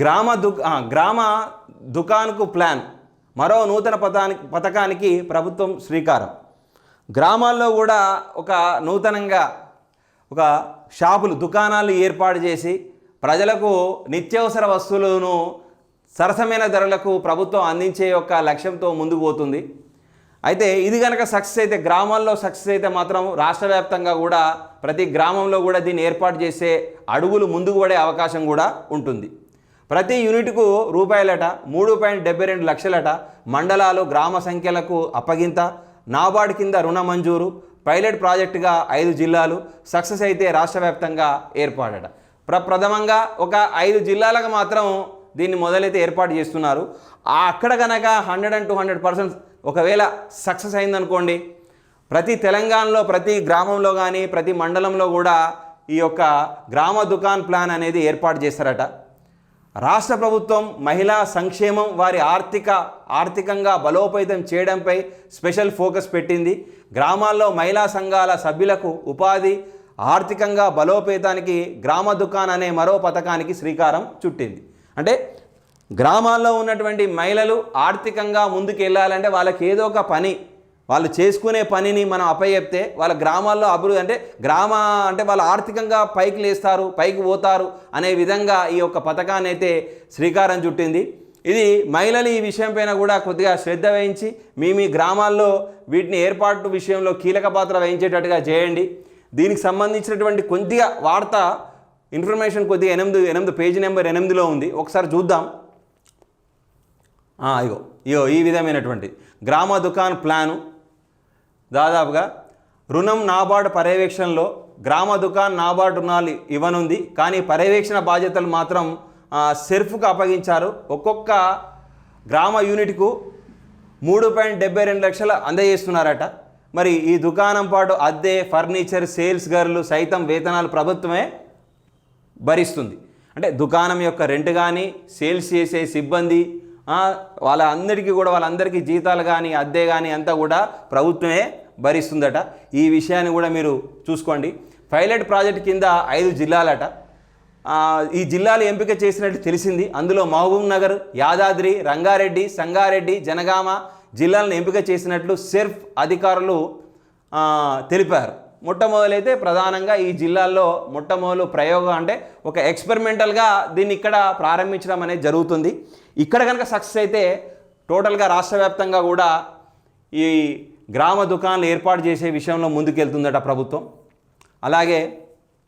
గ్రామ దు గ్రామ దుకాన్కు ప్లాన్. మరో నూతన పథానికి పథకానికి ప్రభుత్వం శ్రీకారం. గ్రామాల్లో కూడా ఒక నూతనంగా ఒక షాపులు దుకాణాలు ఏర్పాటు చేసి ప్రజలకు నిత్యావసర వస్తువులను సరసమైన ధరలకు ప్రభుత్వం అందించే యొక్క లక్ష్యంతో ముందుకు పోతుంది. అయితే ఇది కనుక సక్సెస్ అయితే గ్రామాల్లో సక్సెస్ అయితే మాత్రం రాష్ట్ర వ్యాప్తంగా కూడా ప్రతి గ్రామంలో కూడా దీన్ని ఏర్పాటు చేసే అడుగులు ముందుకు పడే అవకాశం కూడా ఉంటుంది. ప్రతి యూనిట్కు రూపాయలట మూడు పాయింట్ డెబ్బై రెండు లక్షలట మండలాలు గ్రామ సంఖ్యలకు అప్పగింత. నాబార్డు కింద రుణ మంజూరు పైలట్ ప్రాజెక్టుగా ఐదు జిల్లాలు సక్సెస్ అయితే రాష్ట్ర వ్యాప్తంగా ఏర్పాడట ప్ర ప్రథమంగా ఒక ఐదు జిల్లాలకు మాత్రం దీన్ని మొదలైతే ఏర్పాటు చేస్తున్నారు. అక్కడ కనుక hundred and two hundred percent ఒకవేళ సక్సెస్ అయిందనుకోండి ప్రతి తెలంగాణలో ప్రతి గ్రామంలో కానీ ప్రతి మండలంలో కూడా ఈ యొక్క గ్రామ దుకాన్ ప్లాన్ అనేది ఏర్పాటు చేస్తారట. రాష్ట్ర ప్రభుత్వం మహిళా సంక్షేమం వారి ఆర్థిక ఆర్థికంగా బలోపేతం చేయడంపై స్పెషల్ ఫోకస్ పెట్టింది. గ్రామాల్లో మహిళా సంఘాల సభ్యులకు ఉపాధి ఆర్థికంగా బలోపేతానికి గ్రామ దుకాన్ అనే మరో పథకానికి శ్రీకారం చుట్టింది. అంటే గ్రామాల్లో ఉన్నటువంటి మహిళలు ఆర్థికంగా ముందుకు వెళ్ళాలంటే వాళ్ళకి ఏదో ఒక పని వాళ్ళు చేసుకునే పనిని మనం అప్పచెప్తే వాళ్ళ గ్రామాల్లో అభివృద్ధి అంటే గ్రామ అంటే వాళ్ళు ఆర్థికంగా పైకి లేస్తారు పైకి పోతారు అనే విధంగా ఈ యొక్క పథకాన్ని అయితే శ్రీకారం చుట్టింది. ఇది మహిళలు ఈ విషయం పైన కూడా కొద్దిగా శ్రద్ధ వహించి మీ మీ గ్రామాల్లో వీటిని ఏర్పాటు విషయంలో కీలక పాత్ర వహించేటట్టుగా చేయండి. దీనికి సంబంధించినటువంటి కొద్దిగా వార్త ఇన్ఫర్మేషన్ కొద్దిగా ఎనిమిది ఎనిమిది పేజీ నెంబర్ ఎనిమిదిలో ఉంది. ఒకసారి చూద్దాం. ఇగో ఇగో ఈ విధమైనటువంటి గ్రామ దుకాన్ ప్లాను దాదాపుగా రుణం నాబార్డు పర్యవేక్షణలో గ్రామ దుకాణ్ నాబార్డు రుణాలు ఇవ్వనుంది. కానీ పర్యవేక్షణ బాధ్యతలు మాత్రం సెర్ఫ్కు అప్పగించారు. ఒక్కొక్క గ్రామ యూనిట్కు మూడు పాయింట్ డెబ్బై రెండు లక్షలు అందజేస్తున్నారట. మరి ఈ దుకాణం పాటు అద్దె ఫర్నిచర్ సేల్స్ గర్లు సైతం వేతనాలు ప్రభుత్వమే భరిస్తుంది. అంటే దుకాణం యొక్క రెంట్ కానీ సేల్స్ చేసే సిబ్బంది వాళ్ళ వాళ్ళందరికీ కూడా వాళ్ళందరికీ జీతాలు కానీ అద్దె కానీ అంతా కూడా ప్రభుత్వమే భరిస్తుందట. ఈ విషయాన్ని కూడా మీరు చూసుకోండి. పైలట్ ప్రాజెక్ట్ కింద ఐదు జిల్లాలట. ఈ జిల్లాలు ఎంపిక చేసినట్టు తెలిసింది. అందులో మహబూబ్ నగర్ యాదాద్రి రంగారెడ్డి సంగారెడ్డి జనగామ జిల్లాలను ఎంపిక చేసినట్లు సెర్ఫ్ అధికారులు తెలిపారు. మొట్టమొదలైతే ప్రధానంగా ఈ జిల్లాల్లో మొట్టమొదలు ప్రయోగం అంటే ఒక ఎక్స్పెరిమెంటల్గా దీన్ని ఇక్కడ ప్రారంభించడం అనేది జరుగుతుంది. ఇక్కడ కనుక సక్సెస్ అయితే టోటల్గా రాష్ట్ర వ్యాప్తంగా కూడా ఈ గ్రామ దుకాణాలు ఏర్పాటు చేసే విషయంలో ముందుకెళ్తుందట ప్రభుత్వం. అలాగే